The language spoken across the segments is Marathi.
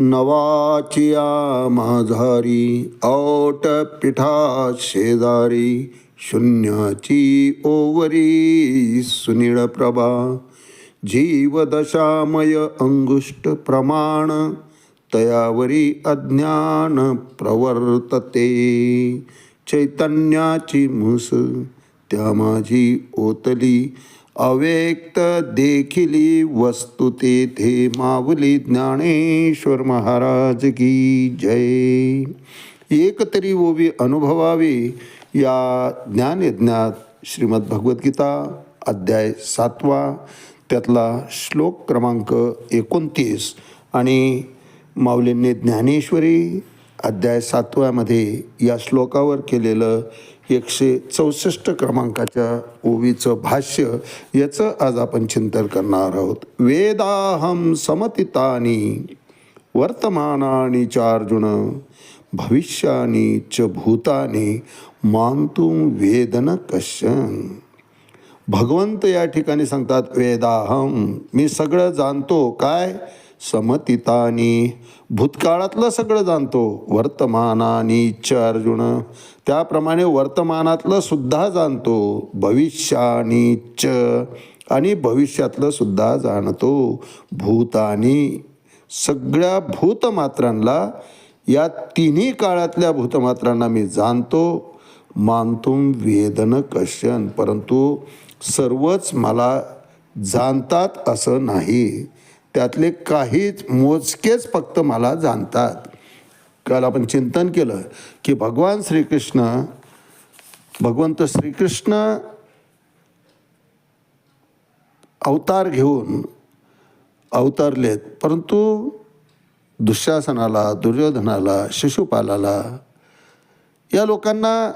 नवाचिया माझारी ओट पिठा शेजारी शून्याची ओवरी सुनीळ प्रभा जीवदशामय अंगुष्ट प्रमाण तयावरी अज्ञान प्रवर्तते. चैतन्याची मुस त्या माझी ओतली अव्यक्त देखिली वस्तू तेथे माऊली ज्ञानेश्वर महाराज की जय. एक तरी ओवी अनुभवावी या ज्ञानयज्ञात श्रीमद भगवद्गीता अध्याय सातवा त्यातला श्लोक क्रमांक एकोणतीस आणि माऊलींनी ज्ञानेश्वरी अध्याय सातव्यामध्ये या श्लोकावर केलेलं एकशे चौसष्ट क्रमांकाच्या ओवीचं भाष्य याचं आज आपण चिंतन करणार आहोत. वेदाहम समतितानी वर्तमानानी च अर्जुन भविष्यानी च भूतानी मानतुम वेदन कशन भगवंत या ठिकाणी सांगतात वेदाहम मी सगळं जाणतो काय? समतितानी. भूतकाळातलं सगळं जाणतो वर्तमानानी च अर्जुन. त्याप्रमाणे वर्तमानातलं सुद्धा जाणतो भविष्यानी च आणि भविष्यातलं सुद्धा जाणतो भूतानी. सगळ्या भूतमात्रांना या तिन्ही काळातल्या भूतमात्रांना मी जाणतो. मानतुम वेदन कशन परंतु सर्वच मला जाणतात असं नाही. त्यातले काहीच मोजकेच फक्त मला जाणतात. काल आपण चिंतन केलं की भगवान श्रीकृष्ण भगवंत श्रीकृष्ण अवतार घेऊन अवतारलेत परंतु दुःशासनाला दुर्योधनाला शिशुपालाला या लोकांना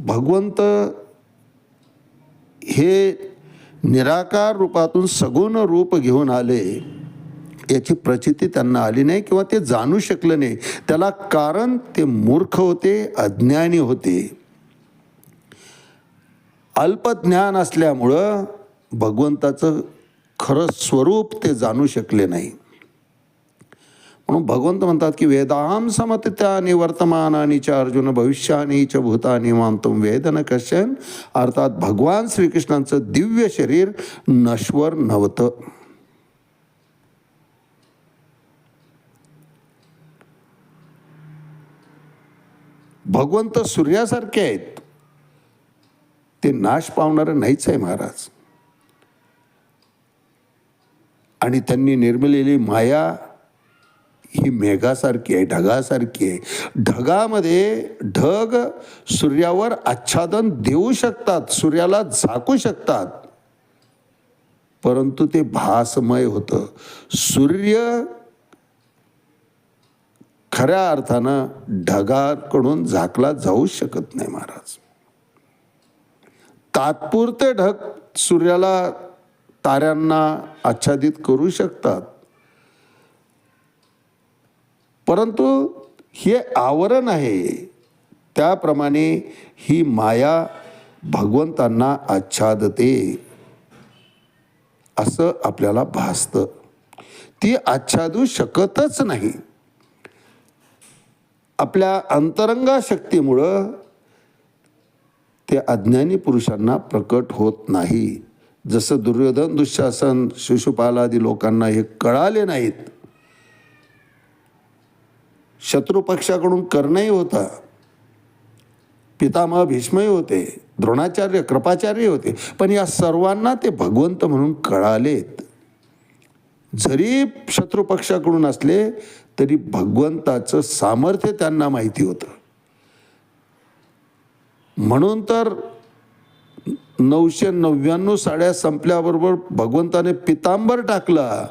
भगवंत हे निराकार रूपातून सगुण रूप घेऊन आले. याची प्रचिती त्यांना आली नाही किंवा ते जाणू शकलं नाही. त्याला कारण ते मूर्ख होते अज्ञानी होते. अल्पज्ञान असल्यामुळं भगवंताचं खरं स्वरूप ते जाणू शकले नाही. म्हणून भगवंत म्हणतात की वेदाम समतित्यानी वर्तमानानी च अर्जुन भविष्यानी च भूतानी मानतुम वेदन कशन अर्थात भगवान श्रीकृष्णांचं दिव्य शरीर नश्वर नव्हतं. भगवंत सूर्यासारखे आहेत. ते नाश पावणारं नाहीच आहे महाराज. आणि त्यांनी निर्मिलेली माया ही मेघासारखी आहे ढगासारखी आहे. ढगामध्ये ढग सूर्यावर आच्छादन देऊ शकतात सूर्याला झाकू शकतात. परंतु ते भासमय होतं. सूर्य खऱ्या अर्थानं ढगाकडून झाकला जाऊ शकत नाही महाराज. तात्पुरते ढग सूर्याला ताऱ्यांना आच्छादित करू शकतात. परंतु हे आवरण आहे. त्याप्रमाणे ही माया भगवंतांना आच्छादते. असं आपल्याला भासतं. ती आच्छादू शकतच नाही. आपल्या अंतरंगा शक्तीमुळं ते अज्ञानी पुरुषांना प्रकट होत नाही. जसं दुर्योधन दुःशासन शिशुपालादी लोकांना हे कळाले नाहीत. शत्रुपक्षाकडून कर्णही होता. पितामह भीष्मही होते द्रोणाचार्य कृपाचार्य होते. पण या सर्वांना ते भगवंत म्हणून कळालेत. जरी शत्रुपक्षाकडून असले तरी भगवंताचं सामर्थ्य त्यांना माहिती होतं. म्हणून तर नऊशे नव्याण्णव साड्या संपल्याबरोबर भगवंताने पितांबर टाकला.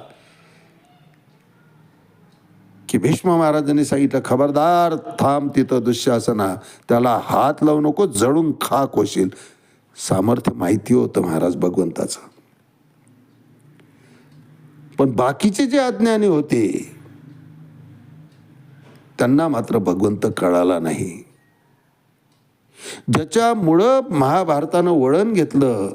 की भीष्म महाराजांनी सांगितलं खबरदार थांब तिथं दुःशासना. त्याला हात लावू नको जळून खाक होशील. सामर्थ्य माहिती होतं महाराज भगवंताचं. पण बाकीचे जे अज्ञानी होते त्यांना मात्र भगवंत कळाला नाही. ज्याच्यामुळं महाभारतानं वळण घेतलं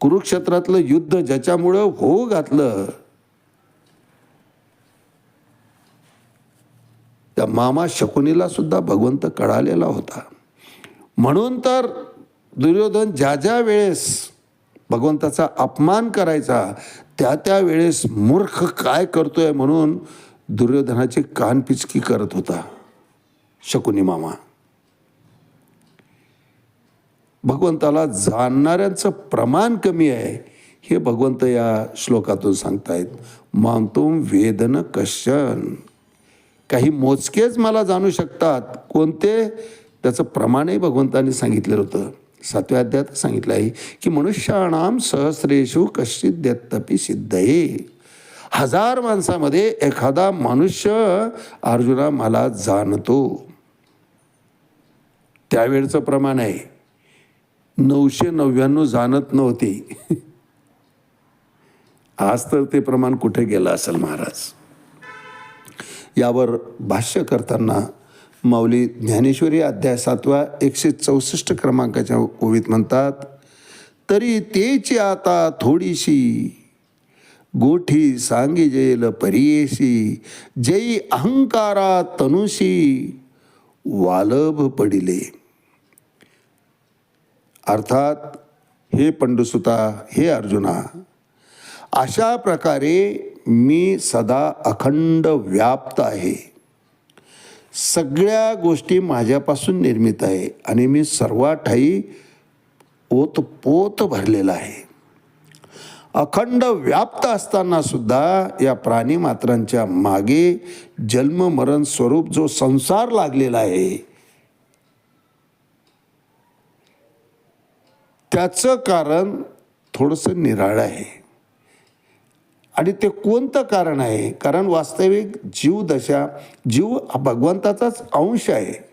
कुरुक्षेत्रातलं युद्ध ज्याच्यामुळं हो घातलं त्या मामा शकुनीला सुद्धा भगवंत कळालेला होता. म्हणून तर दुर्योधन ज्या ज्या वेळेस भगवंताचा अपमान करायचा त्या त्या वेळेस मूर्ख काय करतोय म्हणून दुर्योधनाची कानपिचकी करत होता शकुनी मामा. भगवंताला जाणणाऱ्यांचं प्रमाण कमी आहे हे भगवंत या श्लोकातून सांगतायत. मानतो वेदन कशन काही मोजकेच मला जाणू शकतात. कोणते? त्याचं प्रमाणही भगवंताने सांगितलेलं होतं. सातव्या अध्यात सांगितलं आहे की मनुष्याणाम सहस्रेषु कश्चित देतपी सिद्धये. हजार माणसामध्ये एखादा मनुष्य अर्जुना मला जाणतो. त्यावेळचं प्रमाण आहे. नऊशे नव्याण्णव जाणत नव्हते. आज तर ते प्रमाण कुठे गेलं असेल महाराज? यावर भाष्य करताना माऊली ज्ञानेश्वरी अध्याय सातवा एकशे चौसष्ट क्रमांकाच्या ओवीत म्हणतात तरी तेची आता थोडीशी गोठी सांगी जेल परियेशी जयी अहंकारा तनुशी वालभ पडिले. अर्थात हे पंडुसुता हे अर्जुना अशा प्रकारे मी सदा अखंड व्याप्त आहे. सगळ्या गोष्टी माझ्यापासून निर्मित आहे आणि मी सर्वाठाई ओतपोत भरलेला आहे. अखंड व्याप्त असताना सुद्धा या प्राणी मात्रांच्या मागे जन्म मरण स्वरूप जो संसार लागलेला आहे त्याचं कारण थोडंसं निराळं आहे. आणि ते कोणतं कारण आहे? कारण वास्तविक जीव दशा जीव हा भगवंताचाच अंश आहे.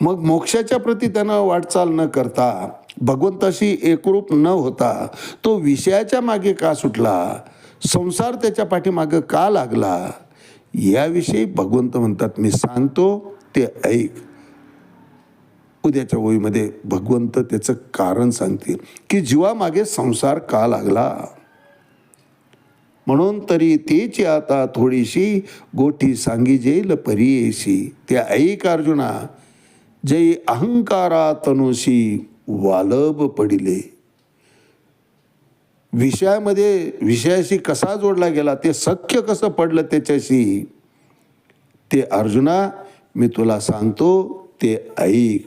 मग मोक्षाच्या प्रती त्यांना वाटचाल न करता भगवंताशी एकरूप न होता तो विषयाच्या मागे का सुटला? संसार त्याच्या पाठीमागं का लागला? याविषयी भगवंत म्हणतात मी सांगतो ते ऐक. उद्याच्या ओळीमध्ये भगवंत त्याचं कारण सांगतील की जीवामागे संसार का लागला? म्हणून तरी तेची आता थोडीशी गोठी सांगी जेल परियेशी. ते ऐक अर्जुना जय अहंकारा तनुशी वालब पडिले. विषयामध्ये विषयाशी कसा जोडला गेला ते सख्य कसं पडलं त्याच्याशी? ते अर्जुना मी तुला सांगतो ते ऐक.